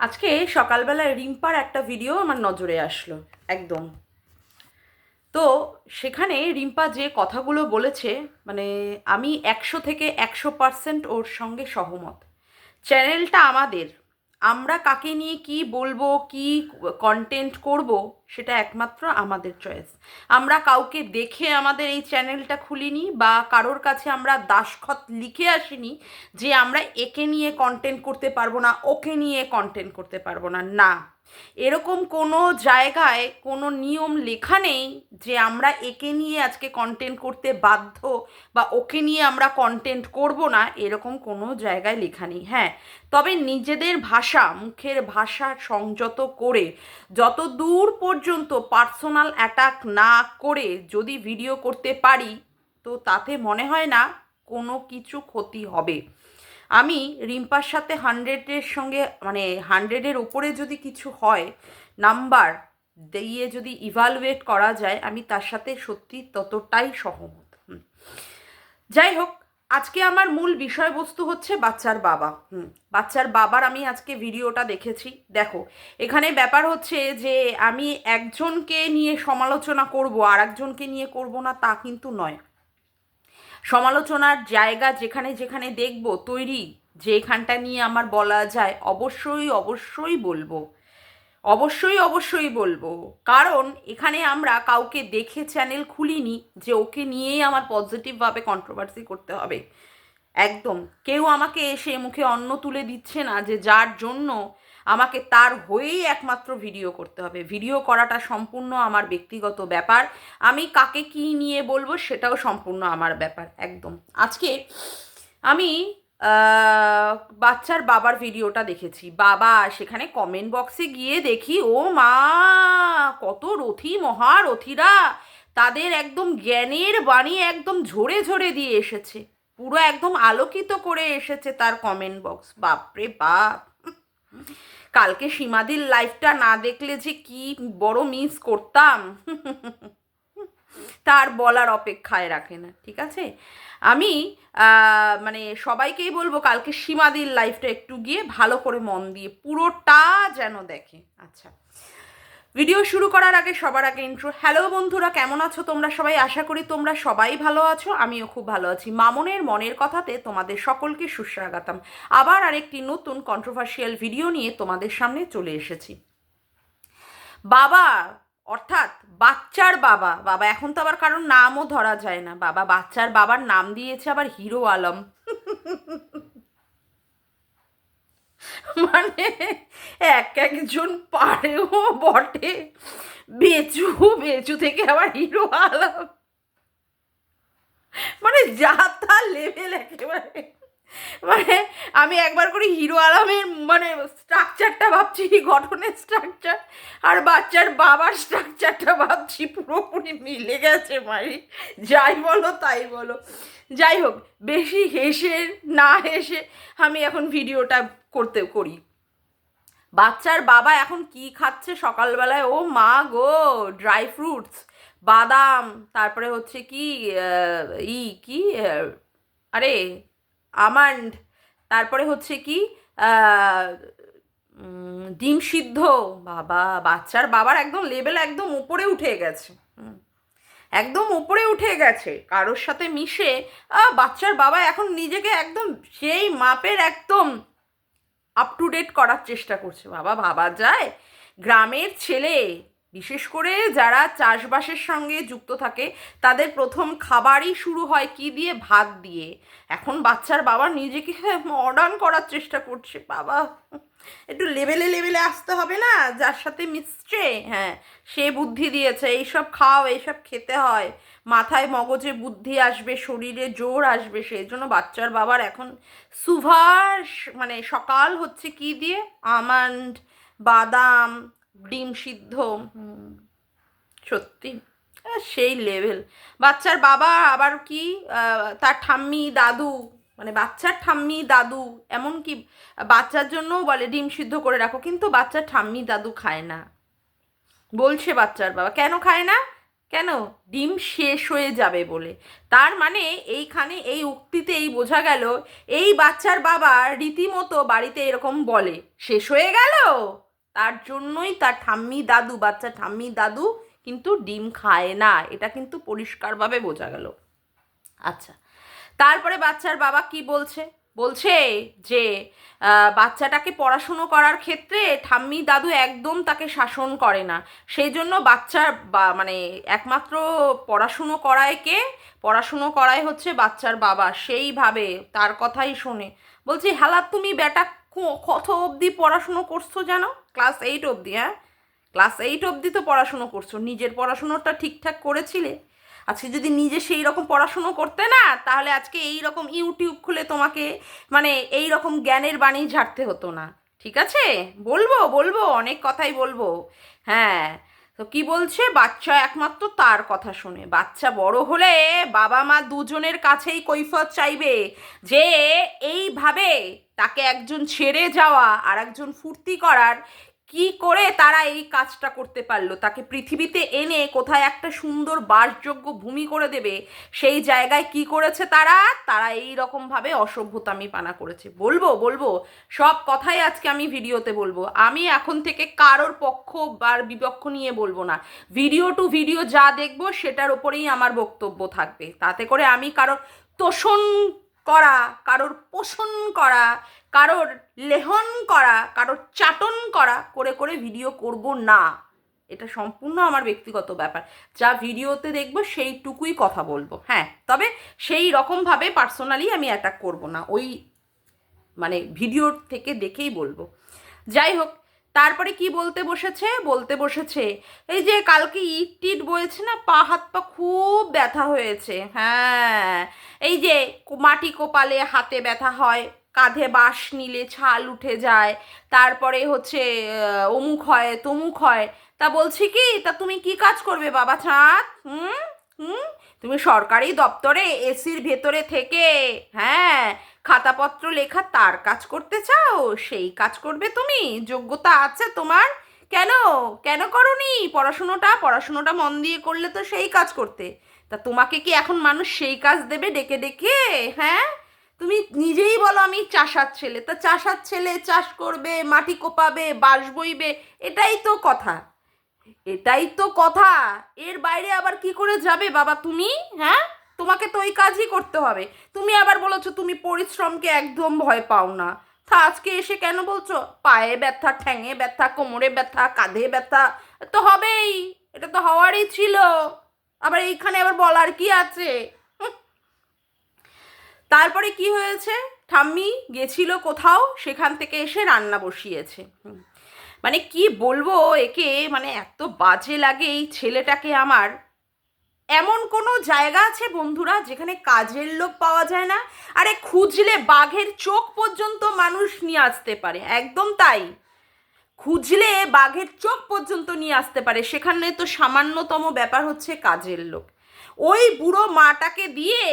আজকে সকালবেলায় রিম্পার একটা ভিডিও আমার নজরে আসলো, একদম। তো সেখানে রিম্পা যে কথাগুলো বলেছে মানে আমি একশো থেকে একশো পার্সেন্ট ওর সঙ্গে সহমত। চ্যানেলটা আমাদের আমরা কাকে নিয়ে কি বলব, কি কন্টেন্ট করব, সেটা একমাত্র আমাদের চয়েস আমরা কাউকে দেখে আমাদের এই চ্যানেলটা খুলিনি বা কারোর কাছে আমরা দাসখত লিখে আসিনি যে আমরা একে নিয়ে কন্টেন্ট করতে পারব না, ওকে নিয়ে কন্টেন্ট করতে পারব না। না। এরকম কোনো জায়গায় কোনো নিয়ম লেখা নেই যে আমরা একে নিয়ে আজকে কন্টেন্ট করতে বাধ্য বা ওকে নিয়ে আমরা কন্টেন্ট করব না, এরকম কোনো জায়গায় লেখা নেই। হ্যাঁ তবে নিজেদের ভাষা, মুখের ভাষা সংযত করে যত দূর পর্যন্ত পার্সোনাল অ্যাটাক না করে যদি ভিডিও করতে পারি, তো তাতে মনে হয় না কোনো কিছু ক্ষতি হবে। আমি রিম্পার সাথে হান্ড্রেডের সঙ্গে মানে হান্ড্রেডের ওপরে যদি কিছু হয় নাম্বার দিয়ে যদি ইভালুয়েট করা যায়, আমি তার সাথে সত্যি ততটাই সহমত। যাই হোক, আজকে আমার মূল বিষয়বস্তু হচ্ছে বাচ্চার বাবা। হুম। বাচ্চার বাবার আমি আজকে ভিডিওটা দেখেছি। দেখো, এখানে ব্যাপার হচ্ছে যে আমি একজনকে নিয়ে সমালোচনা করব আর একজনকে নিয়ে করব না তা কিন্তু নয়। সমালোচনার জায়গা যেখানে যেখানে দেখব, তৈরি যে এখানটা নিয়ে আমার বলা যায়, অবশ্যই অবশ্যই বলব। অবশ্যই অবশ্যই বলব। কারণ এখানে আমরা কাউকে দেখে চ্যানেল খুলিনি যে ওকে নিয়েই আমার পজিটিভভাবে কন্ট্রোভার্সি করতে হবে। একদম। কেউ আমাকে এসে মুখে অন্ন তুলে দিচ্ছে না যে যার জন্য আমাকে তার হয়েই একমাত্র ভিডিও করতে হবে। ভিডিও করাটা সম্পূর্ণ আমার ব্যক্তিগত ব্যাপার। আমি কাকে কি নিয়ে বলব সেটাও সম্পূর্ণ আমার ব্যাপার, একদম। আজকে আমি বাচ্চার বাবার ভিডিওটা দেখেছি। বাবা সেখানে কমেন্ট বক্সে গিয়ে দেখি, ও মা, কত রথী মহারথীরা তাদের একদম জ্ঞানের বাণী একদম ঝরে ঝরে দিয়ে এসেছে। পুরো একদম আলোকিত করে এসেছে তার কমেন্ট বক্স বাপরে বাপ। কালকে সীমাদির লাইফটা না দেখলে যে কি বড় মিস করতাম। তার বলার অপেক্ষায় রাখে না, ঠিক আছে? আমি মানে সবাইকেই বলব কালকে সীমাদির লাইফটা একটু গিয়ে ভালো করে মন দিয়ে পুরোটা যেন দেখে। আচ্ছা। ভিডিও শুরু করার আগে, সবার আগে ইন্ট্রো হ্যালো বন্ধুরা, কেমন আছো তোমরা সবাই? আশা করি তোমরা সবাই ভালো আছো, আমিও খুব ভালো আছি। মামনের মনের কথাতে তোমাদের সকলকে সুস্বাগতম। আবার আরেকটি নতুন কন্ট্রোভার্সিয়াল ভিডিও নিয়ে তোমাদের সামনে চলে এসেছি। বাবা, অর্থাৎ বাচ্চার বাবা। বাবা, এখন তো আবার কারোর নামও ধরা যায় না। বাবা, বাচ্চার বাবার নাম দিয়েছে আবার হিরো আলম। মানে এক একজন পারেও বটে। বেচু বেচু থেকে আবার হিরো আলম। মানে যা তা লেভেল একেবারে। মানে আমি একবার করে হিরো আলমের মানে স্ট্রাকচারটা ভাবছি, গঠনের স্ট্রাকচার আর বাচ্চার বাবার স্ট্রাকচারটা ভাবছি, পুরোপুরি মিলে গেছে মারি। যাই বলো, তাই বলো। যাই হোক, বেশি হেসে না হেসে আমি এখন ভিডিওটা করতে করি। বাচ্চার বাবা এখন কি খাচ্ছে সকালবেলায়? ও মা গো ড্রাই ফ্রুটস বাদাম, তারপরে হচ্ছে কি ই, কি আরে, আমান্ড, তারপরে হচ্ছে কি ডিম সিদ্ধ। বাবা, বাচ্চার বাবার একদম লেভেল একদম উপরে উঠে গেছে। একদম উপরে উঠে গেছে। কারোর সাথে মিশে বাচ্চার বাবা এখন নিজেকে একদম সেই মাপের একদম আপ টু ডেট করার চেষ্টা করছে। বাবা, ভাবা যায়। গ্রামের ছেলে, বিশেষ করে যারা চাষবাসের সঙ্গে যুক্ত থাকে, তাদের প্রথম খাবারই শুরু হয় কি দিয়ে? ভাত দিয়ে। এখন বাচ্চার বাবা নিজেকে মডার্ন করার চেষ্টা করছে। বাবা, একটু লেভেলে লেভেলে আসতে হবে না? যার সাথে মিশছে হ্যাঁ সে বুদ্ধি দিয়েছে, এইসব খাও, এইসব খেতে হয়। মাথায় মগজে বুদ্ধি আসবে, শরীরে জোর আসবে, সেই জন্য বাচ্চার বাবার এখন সুভাষ মানে সকাল হচ্ছে কি দিয়ে? আমান্ড, বাদাম, ডিম সিদ্ধ। সত্যি? সেই লেভেল বাচ্চার বাবা আবার কি? তার ঠাম্মি, দাদু মানে বাচ্চার ঠাম্মি, দাদু, এমনকি বাচ্চার জন্যও বলে ডিম সিদ্ধ করে রাখো, কিন্তু বাচ্চার ঠাম্মি, দাদু খায় না। বলছে বাচ্চার বাবা, কেন খায় না? কেন? ডিম শেষ হয়ে যাবে বলে। তার মানে এইখানে এই উক্তিতে এই বোঝা গেল, এই বাচ্চার বাবা রীতিমতো বাড়িতে এরকম বলে, শেষ হয়ে গেল? তার জন্যই তার ঠাম্মি দাদু, বাচ্চা ঠাম্মি দাদু কিন্তু ডিম খায় না। এটা কিন্তু পরিষ্কারভাবে বোঝা গেল। আচ্ছা তারপরে বাচ্চার বাবা কি বলছে? বলছে যে বাচ্চাটাকে পড়াশুনো করার ক্ষেত্রে ঠাম্মি দাদু একদম তাকে শাসন করে না। সেই জন্য বাচ্চার মানে একমাত্র পড়াশুনো করায় কে? পড়াশুনো করায় হচ্ছে বাচ্চার বাবা। সেইভাবে তার কথাই শোনে। বলছি হালাত তুমি বেটা কত অবধি পড়াশুনো করছ জানো? ক্লাস এইট অবধি হ্যাঁ? ক্লাস এইট অবধি তো পড়াশুনো করছ। নিজের পড়াশুনোটা ঠিকঠাক করেছিলে? আজকে যদি নিজে সেই রকম পড়াশুনো করতে না, তাহলে আজকে এই রকম ইউটিউব খুলে তোমাকে মানে এই রকম জ্ঞানের বাণী ঝাড়তে হতো না। ঠিক আছে? বলব বলব, অনেক কথাই বলব। হ্যাঁ তো কি বলছে? বাচ্চা একমাত্র তার কথা শুনে। বাচ্চা বড় হলে বাবা মা দুজনের কাছেই কৈফত চাইবে যে, এইভাবে তাকে একজন ছেড়ে যাওয়া আর একজন ফুর্তি করার কি করে তারা এই কাজটা করতে পারল? তাকে পৃথিবীতে এনে কোথায় একটা সুন্দর বাসযোগ্য ভূমি করে দেবে, সেই জায়গায় কি করেছে তারা? তারা এই রকমভাবে অসভ্যতামি পানা করেছে। বলব বলব, সব কথাই আজকে আমি ভিডিওতে বলব। আমি এখন থেকে কারোর পক্ষ বা বিপক্ষ নিয়ে বলব না। ভিডিও টু ভিডিও যা দেখব, সেটার ওপরেই আমার বক্তব্য থাকবে। তাতে করে আমি কারোর তোষণ করা, কারোর পোষণ করা, কারোর লেহন করা, কারোর চাটন করা, করে করে ভিডিও করব না। এটা সম্পূর্ণ আমার ব্যক্তিগত ব্যাপার। যা ভিডিওতে দেখব সেইটুকুই কথা বলব। হ্যাঁ তবে সেই রকমভাবে পার্সোনালি আমি অ্যাটাক করব না। ওই মানে ভিডিওর থেকে দেখেই বলব। যাই হোক তারপরে কি বলতে বসেছে? বলতে বসেছে, এই যে কালকে ইট টিট বয়েছে না, পা, হাত, পা খুব ব্যথা হয়েছে। হ্যাঁ এই যে মাটি কোপালে হাতে ব্যথা হয়, কাঁধে বাঁশ নিলে ছাল উঠে যায়, তারপরে হচ্ছে অমুক হয়, তমুক হয়। তা বলছি কি, তা তুমি কি কাজ করবে বাবা চাঁদ? হুম? হুম? তুমি সরকারি দপ্তরে, এসির ভেতরে থেকে হ্যাঁ খাতাপত্র লেখা তার কাজ করতে চাও? সেই কাজ করবে তুমি। যোগ্যতা আছে তোমার। কেন? কেন করনি? পড়াশুনোটা? পড়াশুনোটা মন দিয়ে করলে তো সেই কাজ করতে। তা তোমাকে কি এখন মানুষ সেই কাজ দেবে ডেকে ডেকে? হ্যাঁ? তুমি নিজেই বলো আমি চাষার ছেলে। তা চাষার ছেলে চাষ করবে, মাটি কোপাবে, বাঁশ বইবে, এটাই তো কথা। এটাই তো কথা। এর বাইরে আবার কি করে যাবে বাবা তুমি? হ্যাঁ? তোমাকে তো ওই কাজই করতে হবে। তুমি আবার বলেছ তুমি পরিশ্রমকে একদম ভয় পাও না। তা আজকে এসে কেন বলছো? পায়ে ব্যথা, ঠ্যাঙে ব্যথা, কোমরে ব্যথা, কাঁধে ব্যথা তো হবেই, এটা তো হওয়ারই ছিল। আবার এইখানে আবার বলার কি আছে। তারপরে কি হয়েছে? ঠাম্মি গেছিল কোথাও, সেখান থেকে এসে রান্না বসিয়েছে। মানে কি বলব, একে মানে এত বাজে লাগে এই ছেলেটাকে আমার। এমন কোনো জায়গা আছে বন্ধুরা যেখানে কাজের লোক পাওয়া যায় না? আরে খুঁজলে বাঘের চোখ পর্যন্ত মানুষ নিয়ে আসতে পারে, একদম তাই। খুঁজলে বাঘের চোখ পর্যন্ত নিয়ে আসতে পারে, সেখানে তো সামান্যতম ব্যাপার হচ্ছে কাজের লোক। ওই বুড়ো মাটাকে দিয়ে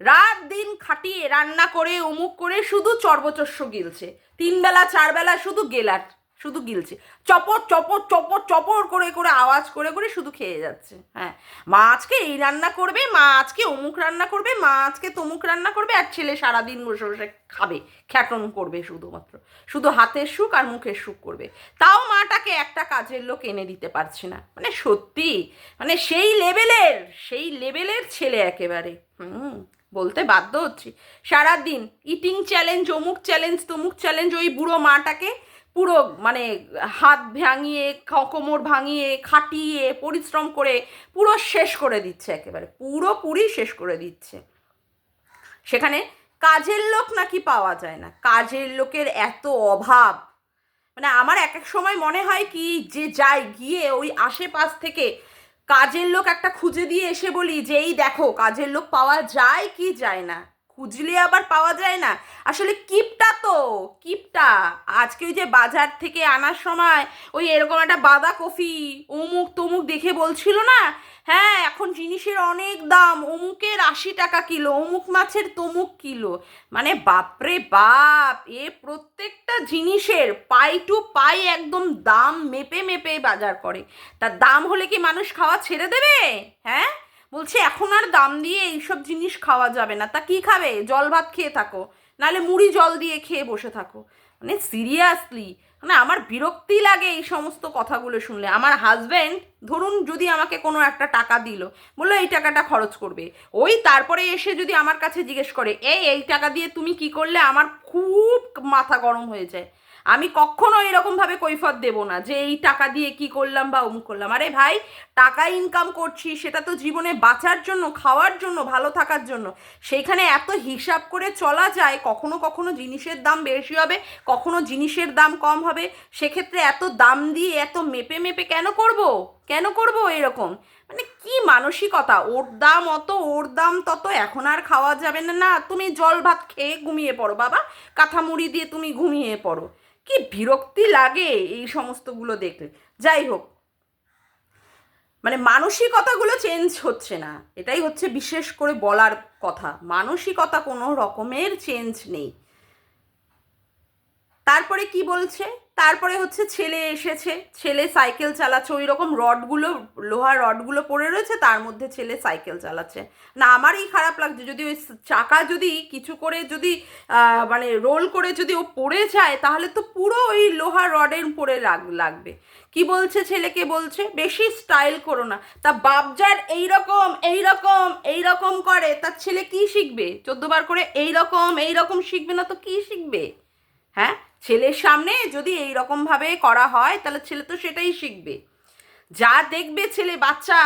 রাত দিন খাটিয়ে রান্না করে, অমুক করে শুধু চর্বচস্য গিলছে তিন বেলা চার বেলা শুধু গেলার। শুধু গিলছে। চপর চপর চপর চপর করে করে, আওয়াজ করে করে শুধু খেয়ে যাচ্ছে। হ্যাঁ মা আজকে এই রান্না করবে, মা আজকে অমুক রান্না করবে, মা আজকে তমুক রান্না করবে, আর ছেলে সারাদিন বসে বসে খাবে, খ্যাটন করবে শুধুমাত্র। শুধু হাতের সুখ আর মুখের সুখ করবে। তাও মাটাকে একটা কাজের লোক এনে দিতে পারছে না। মানে সত্যি মানে সেই লেভেলের সেই লেভেলের ছেলে একেবারে। হুম, বলতে বাধ্য হচ্ছি। সারাদিন ইটিং চ্যালেঞ্জ অমুক চ্যালেঞ্জ তমুক চ্যালেঞ্জ ওই বুড়ো মাটাকে পুরো মানে হাত ভাঙিয়ে কোমর ভাঙিয়ে, খাটিয়ে, পরিশ্রম করে পুরো শেষ করে দিচ্ছে একেবারে। পুরোপুরি শেষ করে দিচ্ছে। সেখানে কাজের লোক নাকি পাওয়া যায় না। কাজের লোকের এত অভাব। মানে আমার এক এক সময় মনে হয় কি, যে যাই গিয়ে ওই আশেপাশ থেকে কাজের লোক একটা খুঁজে দিয়ে এসে বলি যে, এই দেখো, কাজের লোক পাওয়া যায় কি যায় না? খুঁজলে আবার পাওয়া যায় না। আসলে কিপটা তো, কিপটা। আজকে ওই যে বাজার থেকে আনার সময় ওই এরকম একটা বাঁধাকপি অমুক তমুক দেখে বলছিল না? হ্যাঁ এখন জিনিসের অনেক দাম। অমুকের আশি টাকা কিলো, অমুক মাছের তমুক কিলো। মানে বাপরে বাপ, এ প্রত্যেকটা জিনিসের পাই টু পাই একদম দাম মেপে মেপে বাজার করে। তার দাম হলে কি মানুষ খাওয়া ছেড়ে দেবে? হ্যাঁ? বলছে, এখন আর দাম দিয়ে এইসব জিনিস খাওয়া যাবে না। তা কি খাবে? জল ভাত খেয়ে থাকো। নাহলে মুড়ি জল দিয়ে খেয়ে বসে থাকো। মানে সিরিয়াসলি মানে আমার বিরক্তি লাগে এই সমস্ত কথাগুলো শুনলে। আমার হাজব্যান্ড ধরুন যদি আমাকে কোনো একটা টাকা দিল, বলল, এই টাকাটা খরচ করবে। ওই তারপরে এসে যদি আমার কাছে জিজ্ঞেস করে, এই এই টাকা দিয়ে তুমি কি করলে? আমার খুব মাথা গরম হয়ে যায়। আমি কখনো এরকমভাবে কৈফত দেব না যে এই টাকা দিয়ে কি করলাম বা অমুক করলাম। আরে ভাই, টাকা ইনকাম করছি, সেটা তো জীবনে বাঁচার জন্য, খাওয়ার জন্য, ভালো থাকার জন্য। সেইখানে এত হিসাব করে চলা যায়, কখনো কখনো জিনিসের দাম বেশি হবে, কখনো জিনিসের দাম কম হবে। সেক্ষেত্রে এত দাম দিয়ে, এত মেপে মেপে কেন করব? কেন করব এরকম? মানে কি মানসিকতা? ওর দাম অত, ওর দাম তত, এখন আর খাওয়া যাবে না। না, তুমি জল ভাত খেয়ে ঘুমিয়ে পড়ো বাবা। কাঁথা মুড়ি দিয়ে তুমি ঘুমিয়ে পড়ো। কি বিরক্তি লাগে এই সমস্তগুলো দেখলে? যাই হোক। মানে মানসিকতাগুলো চেঞ্জ হচ্ছে না। এটাই হচ্ছে বিশেষ করে বলার কথা। মানসিকতা কোনো রকমের চেঞ্জ নেই। তারপরে কি বলছে? তারপরে হচ্ছে ছেলে এসেছে, ছেলে সাইকেল চালাচ্ছে ওই রকম রডগুলো লোহার রডগুলো পড়ে রয়েছে, তার মধ্যে ছেলে সাইকেল চালাচ্ছে। না, আমারই খারাপ লাগছে, যদি ওই চাকা যদি কিছু করে যদি মানে রোল করে যদি ও পড়ে যায়, তাহলে তো পুরো ওই লোহার রডের পরে লাগবে। কি বলছে ছেলেকে বলছে? বেশি স্টাইল করো না। তা বাপজার এইরকম এই রকম করে তার ছেলে কি শিখবে? চোদ্দবার করে এইরকম এইরকম শিখবে না তো কি শিখবে? হ্যাঁ? ছেলের সামনে যদি এই ভাবে করা হয়, তাহলে ছেলে তো সেটাই শিখবে। যা দেখবে ছেলে বাচ্চা,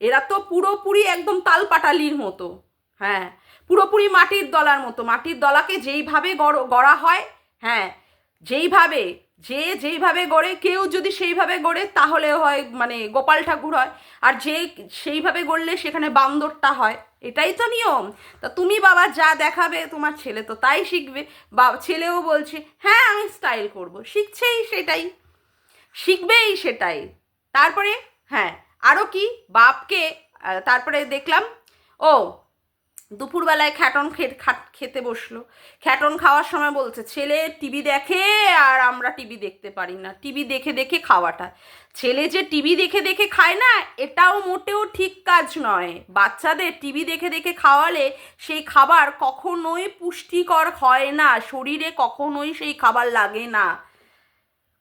এরা তো পুরোপুরি একদম তাল পাটালির মতো। হ্যাঁ পুরোপুরি মাটির দলার মতো। মাটির দলাকে যেইভাবে গড়া হয় হ্যাঁ যেইভাবে যে যেইভাবে গড়ে, কেউ যদি সেইভাবে গড়ে, তাহলে হয় মানে গোপাল ঠাকুর হয়। আর যে সেইভাবে গড়লে সেখানে বান্দরটা হয়। এটাই তো নিয়ম। তা তুমি বাবা যা দেখাবে, তোমার ছেলে তো তাই শিখবে। বা ছেলেও বলছে হ্যাঁ আমি স্টাইল করব। শিখছেই সেটাই। শিখবেই সেটাই। তারপরে হ্যাঁ আরও কি? বাপকে তারপরে দেখলাম, ও দুপুরবেলায় খ্যাটন খাট- খেতে বসল। খ্যাটন খাওয়ার সময় বলছে, ছেলে টিভি দেখে আর আমরা টিভি দেখতে পারি না। টিভি দেখে দেখে খাওয়াটা। ছেলে যে টিভি দেখে দেখে খায় না, এটাও মোটেও ঠিক কাজ নয়। বাচ্চাদের টিভি দেখে দেখে খাওয়ালে সেই খাবার কখনোই পুষ্টিকর হয় না। শরীরে কখনোই সেই খাবার লাগে না।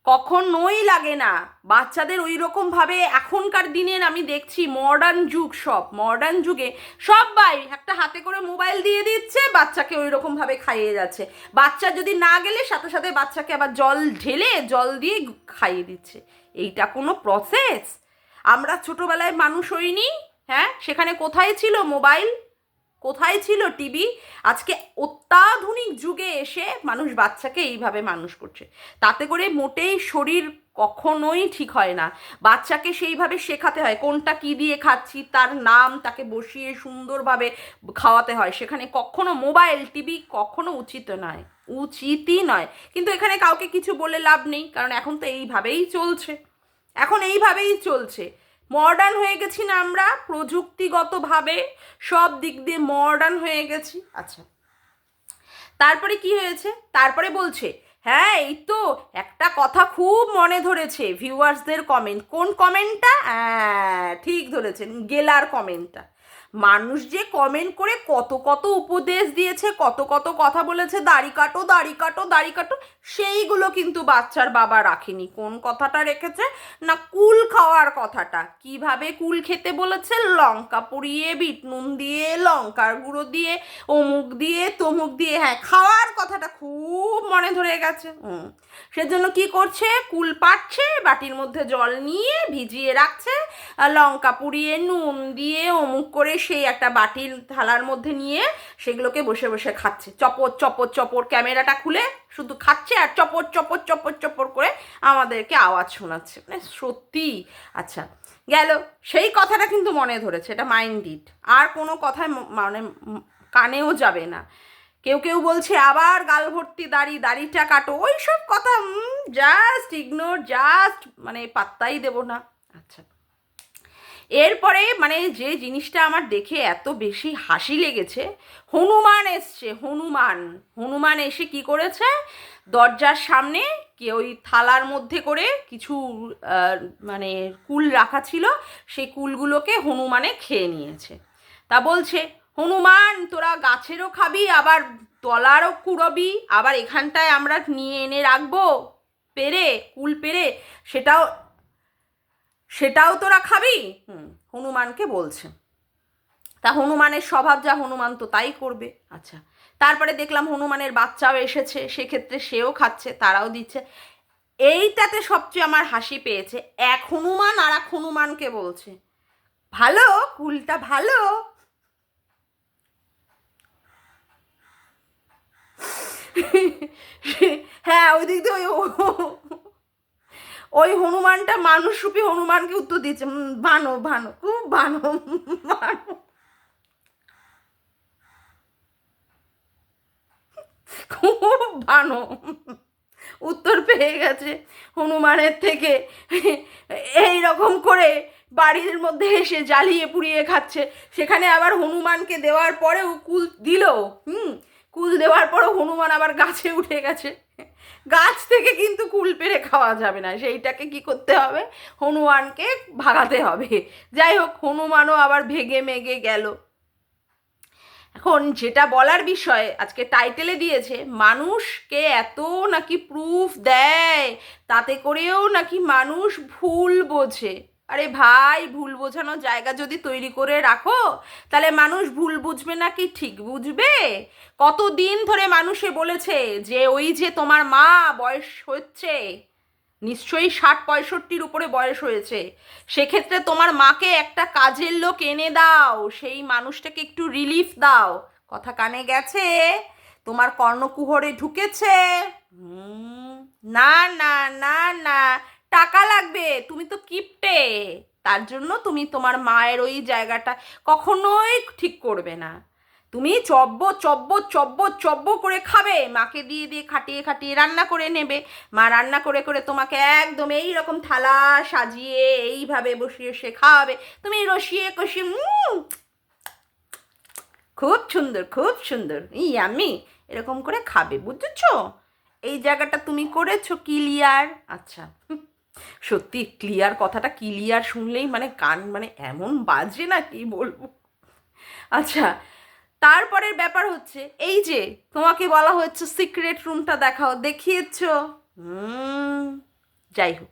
কখনোই লাগে না। বাচ্চাদের ওই রকমভাবে এখনকার দিনের আমি দেখছি মডার্ন যুগ সব মডার্ন যুগে সবাই একটা হাতে করে মোবাইল দিয়ে দিচ্ছে, বাচ্চাকে ওই রকমভাবে খাইয়ে যাচ্ছে। বাচ্চা যদি না গেলে সাথে সাথে বাচ্চাকে আবার জল ঢেলে জল দিয়ে খাইয়ে দিচ্ছে। এইটা কোনো প্রসেস আমরা ছোটোবেলায় মানুষ হইনি হ্যাঁ? সেখানে কোথায় ছিল মোবাইল কোথায় ছিল টিভি? আজকে অত্যাধুনিক যুগে এসে মানুষ বাচ্চাকে এইভাবে মানুষ করছে। তাতে করে মোটেই শরীর কখনোই ঠিক হয় না। বাচ্চাকে সেইভাবে শেখাতে হয়, কোনটা কি দিয়ে খাচ্ছি, তার নাম তাকে বসিয়ে সুন্দরভাবে খাওয়াতে হয়। সেখানে কখনো মোবাইল, টিভি কখনো উচিত নয়, উচিতই নয়। কিন্তু এখানে কাউকে কিছু বলে লাভ নেই, কারণ এখন তো এইভাবেই চলছে। এখন এইভাবেই চলছে। মডার্ন হয়ে গেছি না আমরা প্রযুক্তিগতভাবে সব দিক দিয়ে মডার্ন হয়ে গেছি। আচ্ছা। তারপরে কি হয়েছে? তারপরে বলছে হ্যাঁ এই তো একটা কথা খুব মনে ধরেছে ভিউয়ার্সদের কমেন্ট কোন কমেন্টটা হ্যাঁ ঠিক ধরেছেন গেলার কমেন্টটা মানুষ যে কমেন্ট করে কত কত উপদেশ দিয়েছে, কত কত কথা বলেছে, দাড়ি কাটো দাড়ি কাটো দাড়ি কাটো, সেইগুলো কিন্তু বাচ্চার বাবা রাখেনি। কোন কথাটা রেখেছে? না, কুল খাওয়ার কথাটা। কীভাবে কুল খেতে বলেছে? লঙ্কা পুড়িয়ে, বিট নুন দিয়ে, লঙ্কার গুঁড়ো দিয়ে, অমুক দিয়ে, তমুক দিয়ে। হ্যাঁ খাওয়ার কথাটা খুব মনে ধরে গেছে। হুম। সেজন্য কি করছে? কুল পাচ্ছে বাটির মধ্যে জল নিয়ে ভিজিয়ে রাখছে। লঙ্কা পুড়িয়ে, নুন দিয়ে অমুক করে সেই একটা বাটির থালার মধ্যে নিয়ে সেগুলোকে বসে বসে খাচ্ছে। চপর চপর চপর ক্যামেরাটা খুলে শুধু খাচ্ছে আর চপর চপর চপর চপর করে আমাদেরকে আওয়াজ শোনাচ্ছে। মানে সত্যি। আচ্ছা গেল। সেই কথাটা কিন্তু মনে ধরেছে, এটা মাইন্ডিড আর কোনো কথায় মানে কানেও যাবে না। কেউ কেউ বলছে, আবার গাল ভর্তি দাড়ি, দাড়িটা কাটো। ওই সব কথা জাস্ট ইগনোর জাস্ট মানে পাত্তাই দেব না। আচ্ছা এরপরে মানে যে জিনিসটা আমার দেখে এত বেশি হাসি লেগেছে, হনুমান এসছে, হনুমান। হনুমান এসে কি করেছে? দরজার সামনে কি ওই থালার মধ্যে করে কিছু মানে কুল রাখা ছিল, সেই কুলগুলোকে হনুমানে খেয়ে নিয়েছে। তা বলছে, হনুমান, তোরা গাছেরও খাবি, আবার তলারও কুড়বি, আবার এখানটায় আমরা নিয়ে এনে রাখব। পেরে, কুল পেরে, সেটাও সেটাও তোরা খাবি? হুম, হনুমানকে বলছে। তা হনুমানের স্বভাব যা, হনুমান তো তাই করবে। আচ্ছা তারপরে দেখলাম হনুমানের বাচ্চাও এসেছে, সেক্ষেত্রে সেও খাচ্ছে, তারাও দিচ্ছে। এইটাতে সবচেয়ে আমার হাসি পেয়েছে, এক হনুমান আর এক হনুমানকে বলছে। ভালো, কুলটা ভালো। হ্যাঁ ওই দিক দিয়ে ওই হনুমানটা মানুষরূপী হনুমানকে উত্তর দিয়েছে। "উম, ভানো ভানো খুব ভানো ভানো খুব ভানো উত্তর পেয়ে গেছে হনুমানের থেকে। এই রকম করে বাড়ির মধ্যে এসে জ্বালিয়ে পুড়িয়ে খাচ্ছে। সেখানে আবার হনুমানকে দেওয়ার পরেও কুল দিল। হুম কুল দেওয়ার পরেও হনুমান আবার গাছে উঠে গেছে। গাছ থেকে কিন্তু কুল পেরে খাওয়া যাবে না, সেইটাকে কি করতে হবে? হনুমানকে ভাগাতে হবে। যাই হোক, হনুমানও আবার ভেগে মেগে গেল। এখন যেটা বলার বিষয়, আজকে টাইটেলে দিয়েছে, মানুষকে এত নাকি প্রুফ দেয়, তাতে করেও নাকি মানুষ ভুল বোঝে। আরে ভাই, ভুল বোঝানোর জায়গা যদি তৈরি করে রাখো, তাহলে মানুষ ভুল বুঝবে নাকি? ঠিক বুঝবে? কতদিন ধরে মানুষে বলেছে যে ওই যে তোমার মা বয়স হচ্ছে, নিশ্চয়ই ষাট পঁয়ষট্টির উপরে বয়স হয়েছে, সেক্ষেত্রে তোমার মাকে একটা কাজের লোক এনে দাও, সেই মানুষটাকে একটু রিলিফ দাও। কথা কানে গেছে? তোমার কর্ণকুহরে ঢুকেছে? না না না না। টাকা লাগবে, তুমি তো কিপটে। তার জন্য তুমি তোমার মায়ের ওই জায়গাটা কখনোই ঠিক করবে না। তুমি চব্ব চব্ব চব্ব চব্ব করে খাবে, মাকে দিয়ে দিয়ে খাটিয়ে খাটিয়ে রান্না করে নেবে। মা রান্না করে করে তোমাকে একদম এই রকম থালা সাজিয়ে এইভাবে বসিয়ে সে খাওয়াবে। তুমি রসিয়ে কষিয়ে খুব সুন্দর খুব সুন্দর। ই আমি এরকম করে খাবে, বুঝেছ? এই জায়গাটা তুমি করেছ, ক্লিয়ার। আচ্ছা সত্যি ক্লিয়ার কথাটা ক্লিয়ার শুনলেই মানে কান মানে এমন বাজে না কি বলব? আচ্ছা তারপরের ব্যাপার হচ্ছে, এই যে তোমাকে বলা হচ্ছে সিক্রেট রুমটা দেখাও, দেখিয়েছ? যাই হোক।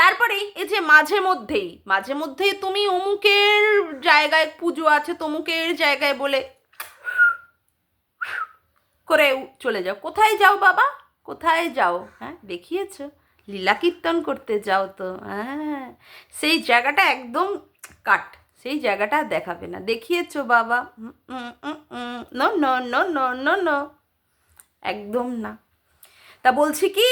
তারপরে এই যে মাঝে মধ্যেই মাঝে মধ্যেই তুমি অমুকের জায়গায় পুজো আছে, তমুকের জায়গায় বলে করে চলে যাও। কোথায় যাও বাবা? কোথায় যাও? হ্যাঁ দেখিয়েছ? লীলা কীর্তন করতে যাও তো। হ্যাঁ সেই জায়গাটা একদম কাট। সেই জায়গাটা দেখাবে না। দেখিয়েছো বাবা। No no no no no no একদম না। তা বলছি কি,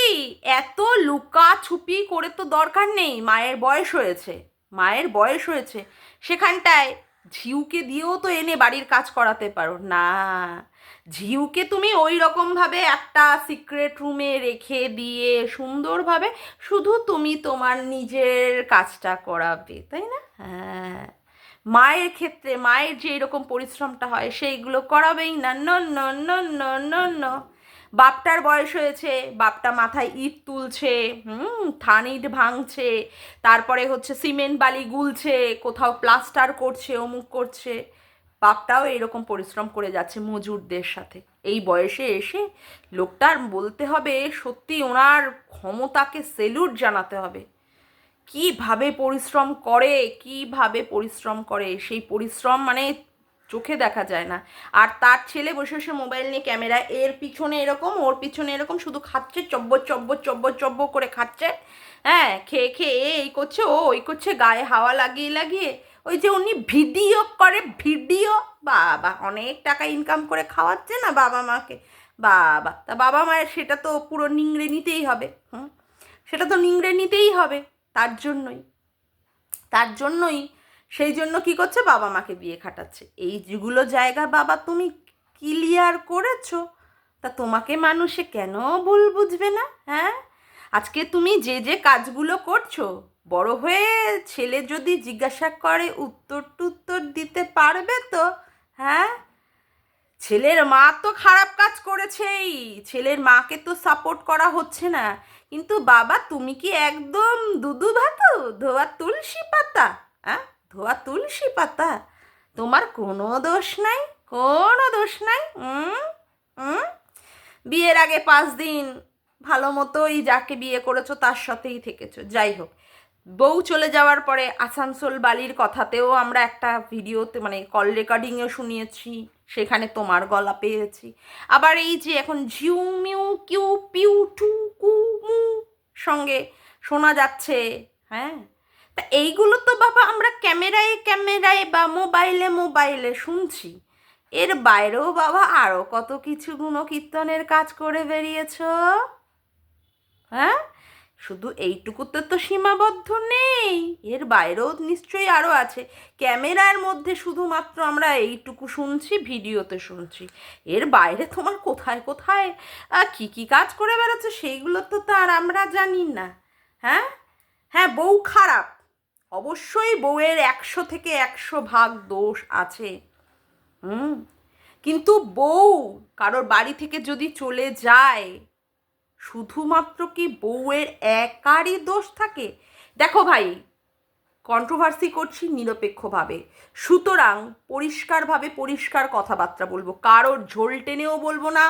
এত লুকা ছুপি করে তো দরকার নেই। মায়ের বয়স হয়েছে। মায়ের বয়স হয়েছে। সেখানটায় ঝিউকে দিয়েও তো এনে বাড়ির কাজ করাতে পারো। না ঝিউকে তুমি ওই রকমভাবে একটা সিক্রেট রুমে রেখে দিয়ে সুন্দরভাবে শুধু তুমি তোমার নিজের কাজটা করাবে, তাই না? হ্যাঁ। মায়ের ক্ষেত্রে, মায়ের যে এরকম পরিশ্রমটা হয়, সেইগুলো করাবেই না। ন ন ন ন বাপটার বয়স হয়েছে, বাপটা মাথায় ইট তুলছে, হুম থান ইট ভাঙছে, তারপরে হচ্ছে সিমেন্ট বালি গুলছে, কোথাও প্লাস্টার করছে, অমুক করছে। বাপটাও এরকম পরিশ্রম করে যাচ্ছে মজুরদের সাথে। এই বয়সে এসে লোকটার বলতে হবে, সত্যি ওনার ক্ষমতাকে সেলুট জানাতে হবে। কীভাবে পরিশ্রম করে, কীভাবে পরিশ্রম করে, সেই পরিশ্রম মানে চোখে দেখা যায় না। আর তার ছেলে বসে বসে মোবাইল নিয়ে ক্যামেরা এর পিছনে এরকম, ওর পিছনে এরকম, শুধু খাচ্ছে চব্ব চব্ব চব্ব চব্ব করে খাচ্ছে। হ্যাঁ খেয়ে খেয়ে এই করছে, ও ওই করছে, গায়ে হাওয়া লাগিয়ে লাগিয়ে ওই যে উনি ভিডিও করে, ভিডিও, বাবা, অনেক টাকা ইনকাম করে খাওয়াচ্ছে না বাবা মাকে? বাবা, তা বাবা মায়ের সেটা তো পুরো নিংড়ে নিতেই হবে, হুম? সেটা তো নিংড়ে নিতেই হবে, তার জন্যই। তার জন্যই, সেই জন্য কি করছে? বাবা মাকে বিয়ে খাটাচ্ছে। এইগুলো জায়গা বাবা তুমি ক্লিয়ার করেছ, তা তোমাকে মানুষে কেন ভুল বুঝবে না হ্যাঁ? আজকে তুমি যে যে কাজগুলো করছ বড় হয়ে ছেলে যদি জিজ্ঞাসা করে উত্তর টুত্তর দিতে পারবে তো? হ্যাঁ? ছেলের মা তো খারাপ কাজ করেছেই। ছেলের মাকে তো সাপোর্ট করা হচ্ছে না। কিন্তু বাবা, তুমি কি একদম দুদু ভাতু ধোয়া তুলসী পাতা? হ্যাঁ ধোয়া তুলসী পাতা? তোমার কোনো দোষ নাই? কোনো দোষ নাই? বিয়ের আগে পাঁচ দিন ভালো মতোই যাকে বিয়ে করেছ তার সাথেই থেকেছো। যাই হোক বউ চলে যাওয়ার পরে আসানসোল বালির কথাতেও আমরা একটা ভিডিওতে মানে কল রেকর্ডিংও শুনিয়েছি, সেখানে তোমার গলা পেয়েছি। আবার এই যে এখন ঝিউ মিউ কিউ পিউ টু কু মু সঙ্গে শোনা যাচ্ছে হ্যাঁ? তা এইগুলো তো বাবা আমরা ক্যামেরায় ক্যামেরায় বা মোবাইলে মোবাইলে শুনছি। এর বাইরেও বাবা আরও কত কিছু গুণকীর্তনের কাজ করে বেরিয়েছ হ্যাঁ? শুধু এইটুকুতে তো সীমাবদ্ধ নেই। এর বাইরেও নিশ্চয়ই আরও আছে। ক্যামেরার মধ্যে শুধুমাত্র আমরা এইটুকু শুনছি, ভিডিওতে শুনছি। এর বাইরে তোমার কোথায় কোথায়? কী কী কাজ করে বেড়াচ্ছে সেইগুলো তো তার আমরা জানি না। হ্যাঁ? হ্যাঁ বউ খারাপ। অবশ্যই বউয়ের একশো থেকে একশো ভাগ দোষ আছে। হুম? কিন্তু বউ কারোর বাড়ি থেকে যদি চলে যায় শুধুমাত্র কি বউয়ের একারই দোষ থাকে? দেখো ভাই কন্ট্রোভার্সি করছি নিরপেক্ষভাবে। সুতরাং পরিষ্কারভাবে পরিষ্কার কথাবার্তা বলব। কারোর ঝোল টেনেও বলব না,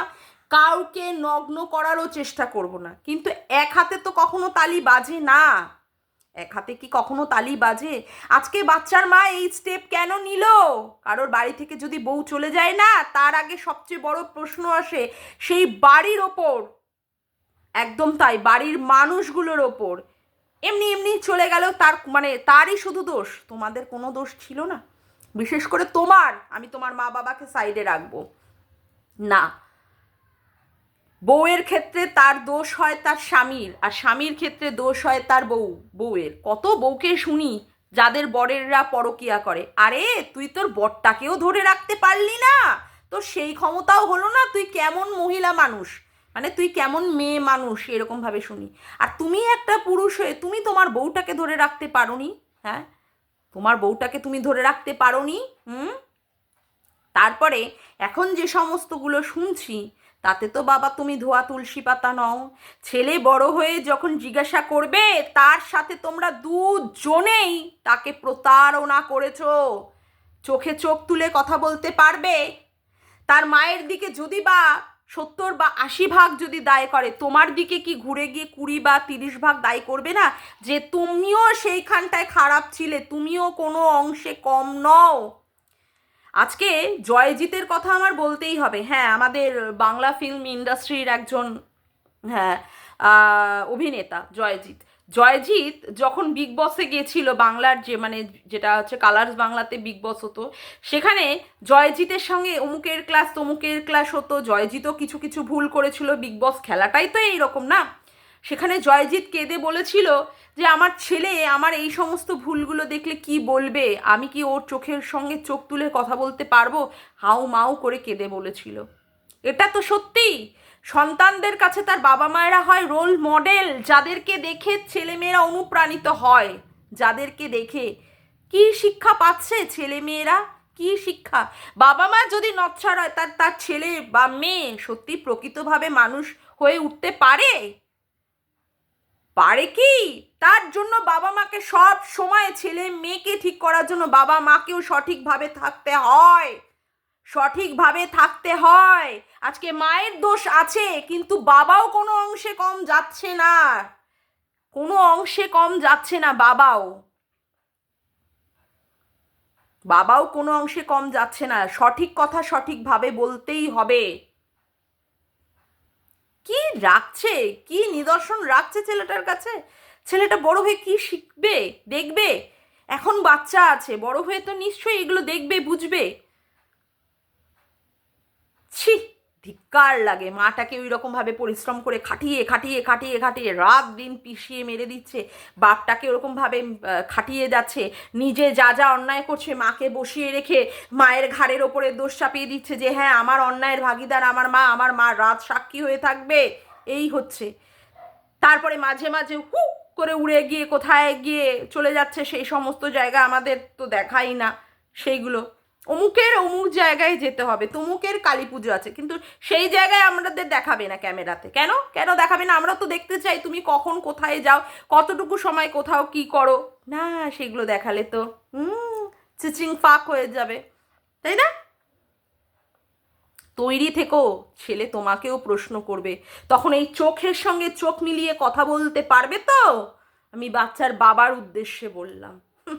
কাউকে নগ্ন করারও চেষ্টা করব না। কিন্তু এক হাতে তো কখনো তালি বাজে না। এক হাতে কি কখনো তালি বাজে? আজকে বাচ্চার মা এই স্টেপ কেন নিল? কারোর বাড়ি থেকে যদি বউ চলে যায় না, তার আগে সবচেয়ে বড় প্রশ্ন আসে, সেই বাড়ির ওপর একদম তাই, বাড়ির মানুষগুলোর ওপর। এমনি এমনি চলে গেলেও তার মানে তারই শুধু দোষ। তোমাদের কোনো দোষ ছিল না। বিশেষ করে তোমার, আমি তোমার মা বাবাকে সাইডে রাখব। না। বউয়ের ক্ষেত্রে তার দোষ হয় তার স্বামীর, আর স্বামীর ক্ষেত্রে দোষ হয় তার বউ, বউয়ের। কত বউকে শুনি যাদের বরেররা পরকিয়া করে। আরে, তুই তোর বরটাকেও ধরে রাখতে পারলি না। তো সেই ক্ষমতাও হলো না, তুই কেমন মহিলা মানুষ। মানে তুই কেমন মেয়ে মানুষ এরকমভাবে শুনি। আর তুমি একটা পুরুষ হয়ে, তুমি তোমার বউটাকে ধরে রাখতে পারোনি হ্যাঁ? তোমার বউটাকে তুমি ধরে রাখতে পারোনি, হুম? তারপরে এখন যে সমস্তগুলো শুনছি, তাতে তো বাবা তুমি ধোয়া তুলসী পাতা নও। ছেলে বড় হয়ে যখন জিজ্ঞাসা করবে, তার সাথে তোমরা দুজনেই তাকে প্রতারণা করেছ। চোখে চোখ তুলে কথা বলতে পারবে। তার মায়ের দিকে যদি বা সত্তর বা আশি ভাগ যদি দায় করে, তোমার দিকে কি ঘুরে গিয়ে কুড়ি বা তিরিশ ভাগ দায় করবে না? যে তুমিও সেইখানটায় খারাপ ছিলে, তুমিও কোনো অংশে কম নও। আজকে জয়জিতের কথা আমার বলতেই হবে। হ্যাঁ আমাদের বাংলা ফিল্ম ইন্ডাস্ট্রির একজন হ্যাঁ অভিনেতা জয়জিৎ। জয়জিৎ যখন বিগ বসে গিয়েছিল বাংলার যে মানে যেটা হচ্ছে কালার্স বাংলাতে বিগ বস হতো, সেখানে জয়জিতের সঙ্গে অমুকের ক্লাস তমুকের ক্লাস হতো, জয়জিতও কিছু কিছু ভুল করেছিল বিগ বস খেলাটাই তো এইরকম না? সেখানে জয়জিৎ কেঁদে বলেছিল যে, আমার ছেলে আমার এই সমস্ত ভুলগুলো দেখলে কি বলবে? আমি কি ওর চোখের সঙ্গে চোখ তুলে কথা বলতে পারব? হাউ মাউ করে কেঁদে বলেছিল। এটা তো সত্যি। সন্তানদের কাছে তার বাবা মায়েরা হয় রোল মডেল যাদেরকে দেখে ছেলেমেয়েরা অনুপ্রাণিত হয়। যাদেরকে দেখে কি শিক্ষা পাচ্ছে ছেলে মেয়েরা কি শিক্ষা? বাবা মা যদি নচ্ছার হয়, তার তার ছেলে বা মেয়ে সত্যি প্রকৃতভাবে মানুষ হয়ে উঠতে পারে? পারে কি? তার জন্য বাবা মাকে সব সময় ছেলে মেয়েকে ঠিক করার জন্য বাবা মাকেও সঠিকভাবে থাকতে হয়। সঠিকভাবে থাকতে হয়। আজকে মায়ের দোষ আছে, কিন্তু বাবাও কোনো অংশে কম যাচ্ছে না। কোনো অংশে কম যাচ্ছে না বাবাও। বাবাও কোনো অংশে কম যাচ্ছে না। সঠিক কথা সঠিকভাবে বলতেই হবে। কি রাখছে? কি নিদর্শন রাখছে ছেলেটার কাছে? ছেলেটা বড় হয়ে কি শিখবে, দেখবে? এখন বাচ্চা আছে, বড় হয়ে তো নিশ্চয়ই এগুলো দেখবে, বুঝবে। ছি, ধিক্কার লাগে। মাটাকে ওই রকমভাবে পরিশ্রম করে খাটিয়ে খাটিয়ে খাটিয়ে খাটিয়ে রাত দিন পিষিয়ে মেরে দিচ্ছে। বাপটাকে ওরকমভাবে খাটিয়ে যাচ্ছে। নিজে যা যা অন্যায় করছে মাকে বসিয়ে রেখে মায়ের ঘাড়ের ওপরে দোষ চাপিয়ে দিচ্ছে যে হ্যাঁ আমার অন্যায়ের ভাগিদার, আমার মা আমার মা রাত সাক্ষী হয়ে থাকবে। এই হচ্ছে। তারপরে মাঝে মাঝে হু করে উড়ে গিয়ে, কোথায় গিয়ে চলে যাচ্ছে সেই সমস্ত জায়গা আমাদের তো দেখাই না। সেইগুলো অমুকের অমুক জায়গায় যেতে হবে, তমুকের কালী পুজো আছে, কিন্তু সেই জায়গায় আমাদের দেখাবে না ক্যামেরাতে। কেন? কেন দেখাবে না? আমরা তো দেখতে চাই তুমি কখন কোথায় যাও, কতটুকু সময় কোথাও কি করো। না, সেগুলো দেখালে তো হুম চিচিং ফাক হয়ে যাবে। তাই না? তৈরি থেকো, ছেলে তোমাকেও প্রশ্ন করবে। তখন এই চোখের সঙ্গে চোখ মিলিয়ে কথা বলতে পারবে তো? আমি বাচ্চার বাবার উদ্দেশ্যে বললাম। হুম।